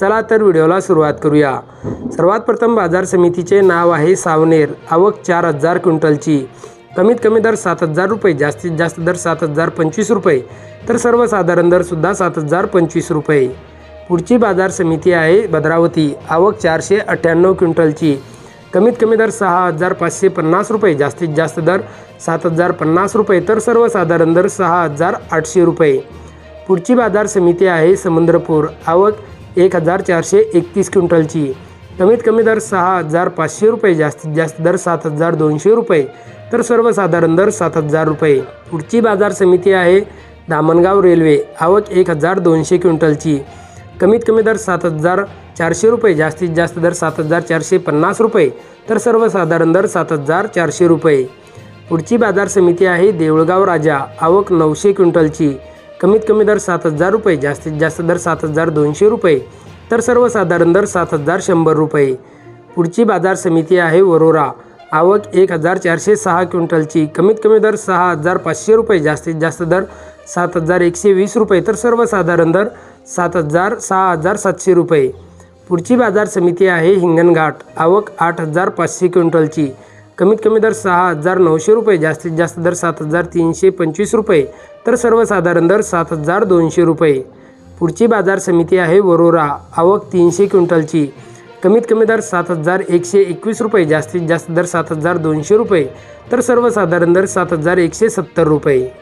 चला तर व्हिडिओला सुरुवात करूया. सर्वात प्रथम बाजार समितीचे नाव आहे सावनेर. आवक चार हजार क्विंटलची. कमीत कमी दर सात हजार रुपये जास्तीत जास्त दर सात हजार पंचवीस रुपये तर सर्वसाधारण दरसुद्धा सात हजार पंचवीस रुपये. पुढची बाजार समिती आहे भद्रावती. आवक चारशे अठ्ठ्याण्णव क्विंटलची. कमीत कमी दर सहा हजार पाचशे पन्नास रुपये जास्तीत जास्त दर सात हजार पन्नास रुपये तर सर्वसाधारण दर सहा हजार आठशे रुपये. पुढची बाजार समिती आहे समुद्रपूर. आवक एक हजार चारशे एकतीस क्विंटलची. कमीत कमी दर सहा हजार पाचशे रुपये जास्तीत जास्त दर सात हजार दोनशे रुपये. तर सर्वसाधारण दर सात हजार रुपये. पुढची बाजार समिती आहे दामणगाव रेल्वे. आवक एक हजार दोनशे क्विंटलची. कमीत कमी दर सात हजार चारशे रुपये जास्तीत जास्त दर सात हजार चारशे पन्नास रुपये. तर सर्वसाधारण दर सात हजार चारशे रुपये. पुढची बाजार समिती आहे देऊळगाव राजा. आवक नऊशे क्विंटलची. कमीत कमी दर सात हजार रुपये जास्तीत जास्त दर सात हजार दोनशे रुपये तर सर्वसाधारण दर सात हजार शंभर रुपये. पुढची बाजार समिती आहे वरोरा. आवक एक हजार चारशे सहा क्विंटलची. कमीत कमी दर सहा हजार पाचशे रुपये जास्तीत जास्त दर सात हजार एकशे वीस रुपये तर सर्वसाधारण दर सात हजार सहा हजार सातशे रुपये. पुढची बाजार समिती आहे हिंगणघाट. आवक आठ हजार पाचशे क्विंटलची. कमीत कमी दर सहा हजार नऊशे रुपये जास्तीत जास्त दर सात हजार तीनशे पंचवीस रुपये तर सर्वसाधारण दर सात हजार दोनशे रुपये. पुढची बाजार समिती आहे वरोरा आवक तीनशे क्विंटलची. कमीत कमी दर सात हजार एकशे एकवीस रुपये जास्तीत जास्त दर सात हजार दोनशे रुपये तर सर्वसाधारण दर सात हजार एकशे सत्तर रुपये.